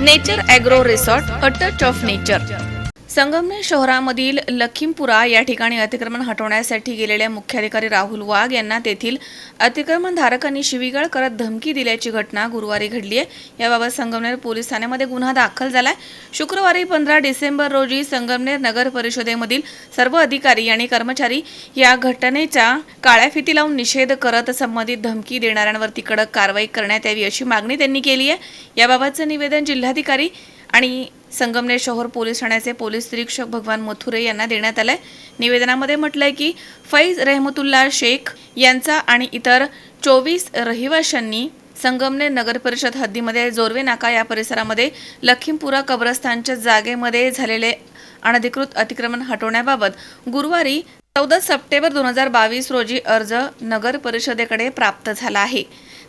Nature agro resort a touch of nature Sangamner शहरामधील लखीमपुरा या ठिकाणी अतिक्रमण हटवण्यासाठी गेलेल्या मुख्याधिकारी राहुल वाघ यांना तेथील अतिक्रमणधारकांनी शिवीगाळ करत धमकी दिल्याची घटना गुरुवारी घडली आहे. याबाबत संगमनेर पोलीस ठाण्यामध्ये गुन्हा दाखल झाला आहे शुक्रवारी पंधरा डिसेंबर रोजी संगमनेर नगर परिषदेमधील सर्व अधिकारी आणि कर्मचारी या घटनेच्या काळ्या फिती लावून निषेध करत संबंधित धमकी देणाऱ्यांवरती कडक कारवाई करण्यात यावी अशी मागणी त्यांनी केली आहे. याबाबतचं निवेदन जिल्हाधिकारी आणि संगमनेर शहर पोलीस ठाण्याचे पोलीस निरीक्षक भगवान मथुरे यांना देण्यात आलंय. निवेदनामध्ये म्हटलंय की फैज रहमतुल्ला शेख यांचा आणि इतर चोवीस रहिवाशांनी संगमनेर नगर परिषद हद्दीमध्ये जोरवे नाका या परिसरामध्ये लखीमपुरा कब्रस्तानच्या जागेमध्ये झालेले अनधिकृत अतिक्रमण हटवण्याबाबत गुरुवारी चौदा सप्टेंबर दोन हजार बावीस रोजी अर्ज नगर परिषदेकडे प्राप्त झाला आहे.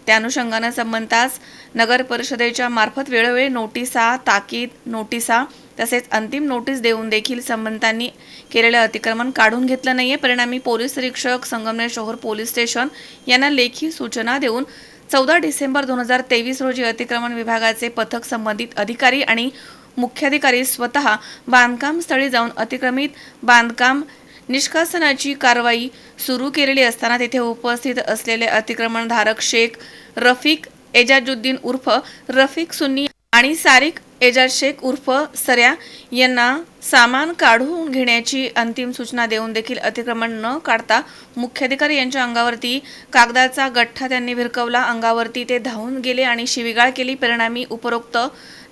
त्या अनुषंगानं संबंधास नगर परिषदेच्या मार्फत वेळोवेळी नोटिसा ताकीद नोटिसा तसेच अंतिम नोटीस देऊन देखील संबंधांनी केलेलं अतिक्रमण काढून घेतलं नाहीये. परिणामी पोलीस निरीक्षक संगमनेर शहर पोलीस स्टेशन यांना लेखी सूचना देऊन चौदा डिसेंबर दोन हजार तेवीस रोजी अतिक्रमण विभागाचे पथक संबंधित अधिकारी आणि मुख्याधिकारी स्वतः बांधकाम स्थळी जाऊन अतिक्रमित बांधकाम निष्कासनाची कारवाई सुरू केलेली असताना तेथे उपस्थित असलेले अतिक्रमणधारक शेख रफिक एजाजुद्दीन उर्फ रफिक सुन्नी आणि सारिक एजाज शेख उर्फ सर्या यांना सामान काढून घेण्याची अंतिम सूचना देऊन देखील अतिक्रमण न काढता मुख्याधिकारी यांच्या अंगावरती कागदाचा गठ्ठा त्यांनी भिरकवला अंगावरती ते धावून गेले आणि शिवीगाळ केली. परिणामी उपरोक्त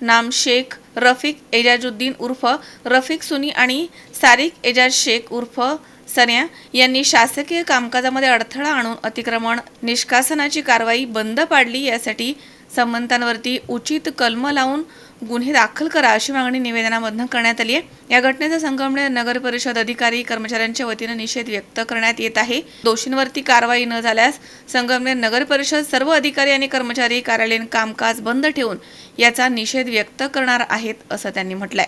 नाम शेख रफिक एजाजुद्दीन उर्फ रफिक सुनी आणि सारिक एजाज शेख उर्फ सन्या यांनी शासकीय कामकाजामध्ये अडथळा आणून अतिक्रमण निष्कासनाची कारवाई बंद पाडली यासाठी संबंधांवरती उचित कलम लावून गुन्हे दाखल करा अशी मागणी निवेदनामधनं करण्यात आली आहे. या घटनेचा संगमनेर नगर परिषद अधिकारी कर्मचाऱ्यांच्या वतीनं निषेध व्यक्त करण्यात येत आहे. दोषींवरती कारवाई न झाल्यास संगमनेर नगर परिषद सर्व अधिकारी आणि कर्मचारी कार्यालयीन कामकाज बंद ठेवून याचा निषेध व्यक्त करणार आहेत असं त्यांनी म्हटलंय.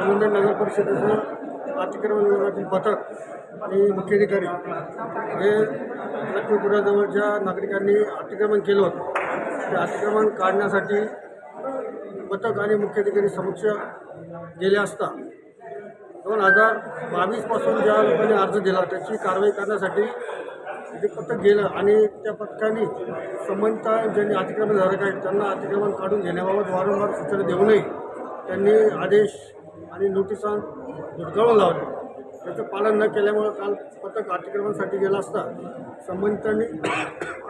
काल नगर परिषदेचं अतिक्रमण विभागातील पथक आणि मुख्याधिकारी हे लक्ष्मीपुराजवळच्या नागरिकांनी अतिक्रमण केलं होतं. ते अतिक्रमण काढण्यासाठी पथक आणि मुख्याधिकारी समक्ष गेले असता दोन हजार बावीसपासून ज्या लोकांनी अर्ज दिला त्याची कारवाई करण्यासाठी ते पथक गेलं आणि त्या पथकाने संबंधित ज्यांनी अतिक्रमण झालं काय त्यांना अतिक्रमण काढून घेण्याबाबत वारंवार सूचना देऊनही त्यांनी आदेश आणि नोटिसा धुडकावून लावली. त्याचं पालन न केल्यामुळं काल पथक अतिक्रमणासाठी गेलं असता संबंधितांनी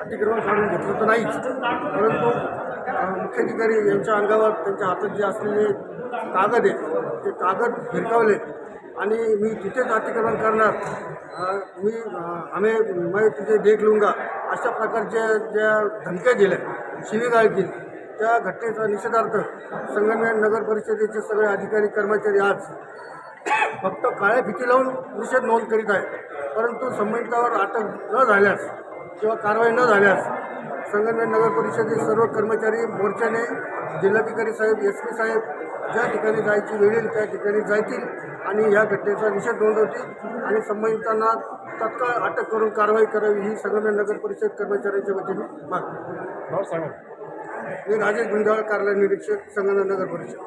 अतिक्रमण काढून घेतलं तर नाहीच. परंतु मुख्याधिकारी यांच्या अंगावर त्यांच्या हातात जे असलेले कागद आहेत ते कागद भिरकावले आणि मी तिथेच अतिक्रमण करणार. मी आम्ही मैं तिथे देख लूंगा अशा प्रकारच्या ज्या धमक्या दिल्या शिवीगाळ केली. त्या घटनेचा निषेधार्थ संगमनेर नगर परिषदेचे सगळे अधिकारी कर्मचारी आज फक्त काळ्या फिती लावून निषेध नोंद करीत आहे परंतु संबंधितावर अटक न झाल्यास किंवा कारवाई न झाल्यास संगमनेर नगर परिषदेचे सर्व कर्मचारी मोर्चाने जिल्हाधिकारी साहेब एस पी साहेब ज्या ठिकाणी जायची वेळ येईल त्या ठिकाणी जातील आणि या घटनेचा निषेध नोंदवतील आणि संबंधितांना तत्काळ अटक करून कारवाई करावी ही संगमनेर नगर परिषद कर्मचाऱ्यांच्या वतीने मागणी. मी राजेश गुंजाळ कार्यालय निरीक्षक संगमनेर नगर परिषद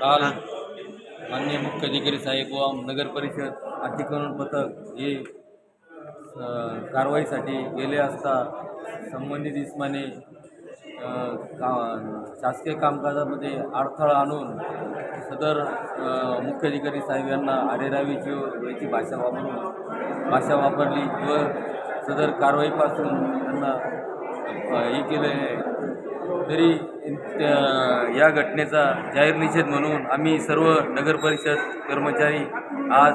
काल माननीय मुख्याधिकारी साहेब व नगर परिषद अतिक्रमण पथक हे कारवाईसाठी गेले असता संबंधित इस्माने का शासकीय कामकाजामध्ये अडथळा आणून सदर मुख्य अधिकारी साहेब यांना आडेरावीची व याची भाषा वापरून भाषा वापरली व सदर कारवाईपासून त्यांना हे केले. तरी त्या- या घटनेचा जाहीर निषेध म्हणून आम्ही सर्व नगरपरिषद कर्मचारी आज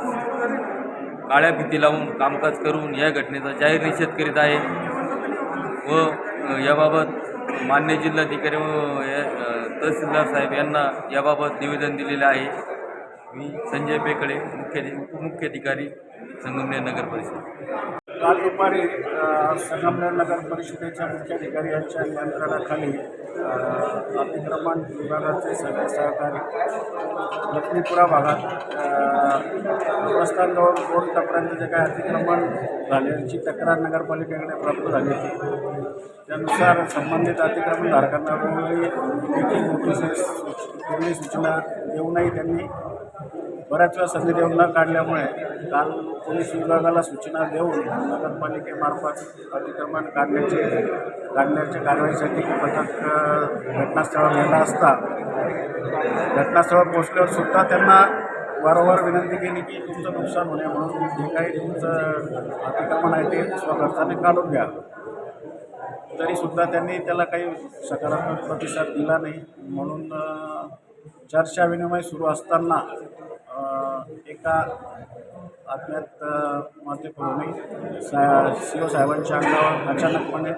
काळ्या भीती लावून कामकाज करून या घटनेचा जाहीर निषेध करीत आहे व याबाबत मान्य जिल्हाधिकारी व या- तहसीलदार साहेब यांना याबाबत निवेदन दिलेले आहे. मी संजय पेकडे मुख्य उपमुख्याधिकारी संगमनेर नगर परिषद. काल दुपारी संगमनेर नगर परिषदेच्या मुख्याधिकारी यांच्या नियंत्रणाखाली अतिक्रमण विभागाचे सगळे सहकारी लक्ष्मीपुरा भागात रस्त्यांजवळ दोन टप्प्यांचं जे काही अतिक्रमण झाल्याची तक्रार नगरपालिकेकडे प्राप्त झाली होती. त्यानुसार संबंधित अतिक्रमणधारकांना वेळोवेळी नोटिसेस पूर्वी सूचना देऊनही त्यांनी बऱ्याच वेळा संधी देऊन न काढल्यामुळे काल पोलीस विभागाला सूचना देऊन नगरपालिकेमार्फत अतिक्रमण काढण्याचे काढण्याच्या कारवाईसाठी पथक घटनास्थळावर गेला असता. घटनास्थळावर पोहोचल्यावर सुद्धा त्यांना वारंवार विनंती केली की तुमचं नुकसान होणे म्हणून जे काही तुमचं अतिक्रमण आहे ते स्वखर्चाने काढून घ्या. तरीसुद्धा त्यांनी त्याला काही सकारात्मक प्रतिसाद दिला नाही. म्हणून चर्चा विनिमय सुरू असताना एका अज्ञात अ, सा सीओ साहेबांच्या अंगावर अचानकपणे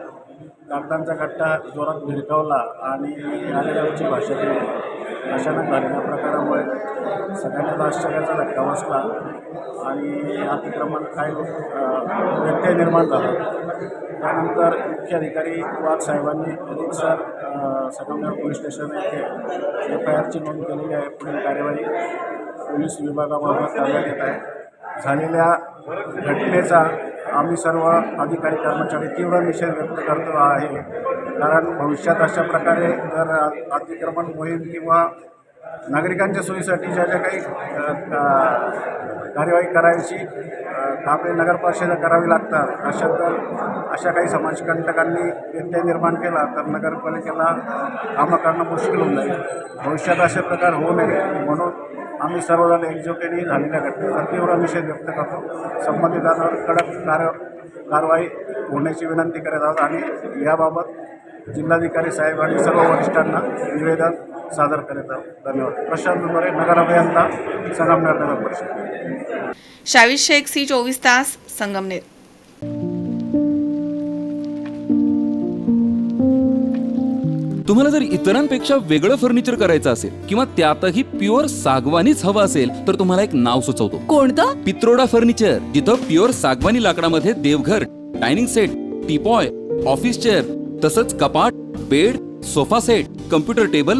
कागदांचा गट्टा जोरात भिरकावला आणि आलेल्याची भाषा केली अचानक झालेल्या प्रकारामुळे सगळ्यांनाच आश्चर्याचा धक्का बसला आणि अतिक्रमण काही व्यत्यय निर्माण झाला. त्यानंतर मुख्य अधिकारी वाघ साहेबांनी रीतसर संगमनेर पोलीस स्टेशन येथे एफ आय आरची नोंद केलेली आहे. पुढील कार्यवाही पोलीस विभागामार्फत करण्यात येत आहे. झालेल्या घटनेचा आम्ही सर्व अधिकारी कर्मचारी तीव्र निषेध व्यक्त करतो आहे. कारण भविष्यात अशा प्रकारे जर अतिक्रमण मोहीम किंवा नागरिकांच्या सोयीसाठी ज्या ज्या काही का- कार्यवाही करायची आपले नगर नगरपरिषदा करावी लागतात अशा तर अशा काही समाजकंटकांनी व्यत्यय निर्माण केला तर नगरपालिकेला कामं करणं मुश्किल होऊन जाईल. भविष्यात असे प्रकार होऊ नये म्हणून आम्ही सर्वजण एकजुटीने झालेल्या घटनेचा तीव्र निषेध व्यक्त करतो. संबंधितांवर कडक कार्य कारवाई होण्याची विनंती करत आहोत आणि याबाबत जिल्हाधिकारी साहेब आणि सर्व वरिष्ठांना निवेदन सादर करत आहोत. धन्यवाद. प्रशांत दुमरे नगर अभियंता संगमनेर नगर परिषद. शावीर शेख सी चोवीस तास संगमनेर तुम्हाला जर इतरांपेक्षा वेगळं फर्निचर करायचं असेल किंवा त्यातही प्युअर सागवानीच हवं असेल तर तुम्हाला एक नाव सुचवतो. कोणतं? पित्रोडा फर्निचर जिथं प्युअर सागवानी लाकडामध्ये देवघर dining set teapoy office chair तसंच कपाट bed sofa set computer table